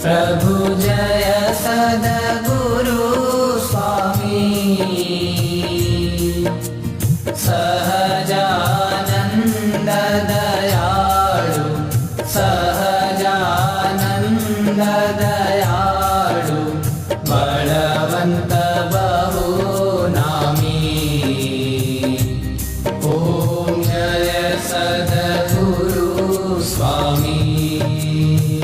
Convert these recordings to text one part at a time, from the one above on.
प्रभु जय सद्गुरु स्वामी। सहजानन्द दयाळु सहजानन्द दयाळु बलवन्त बहु नामी ॐ जय सद्गुरु स्वामी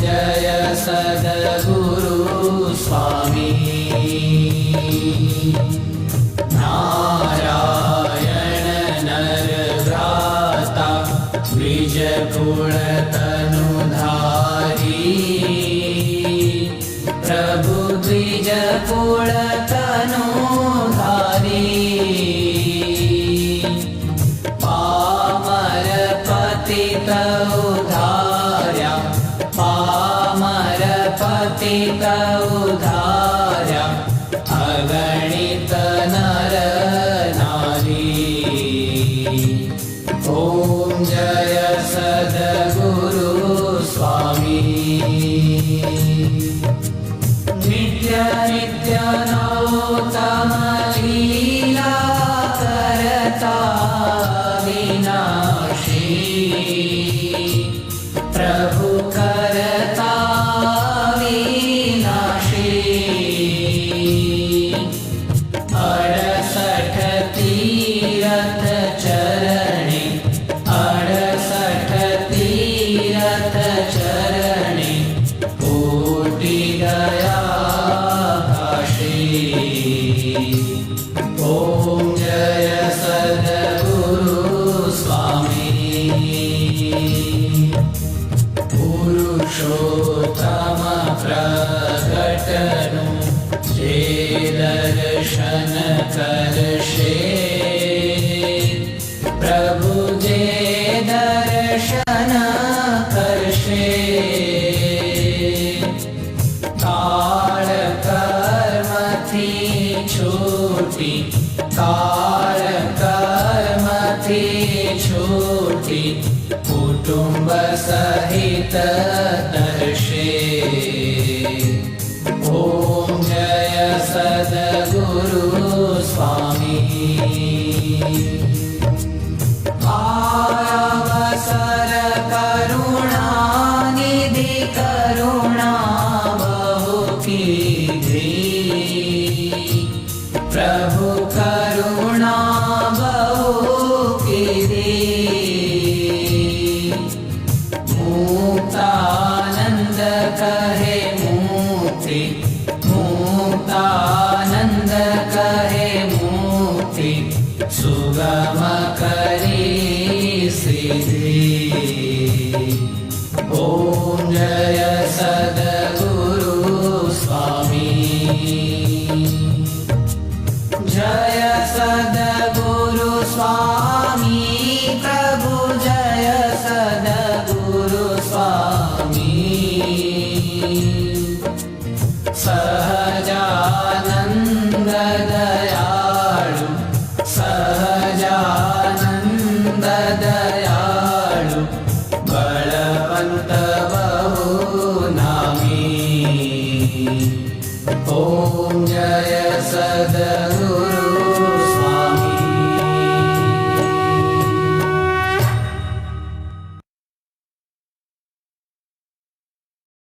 जय सद्गुरु स्वामी। नारायण नरव्राता द्विजकुलतनुधारी उधार्या अगणित नर नारी ॐ जय सद्गुरु स्वामी। नित्य नित्य नौतम लीला करता विनाशी प्रभु ॐ जय सद्गुरु स्वामी पुरुषोत्तम प्रकटनु जे दर्शन करशे प्रभु जे दर्शन करशे छोटी कुटुंब सहित दर्शे ॐ जय सद्गुरु स्वामी। आवसर करुणानिधि करुणा बहु कीधी प्रभु क्षमा करी सीधी।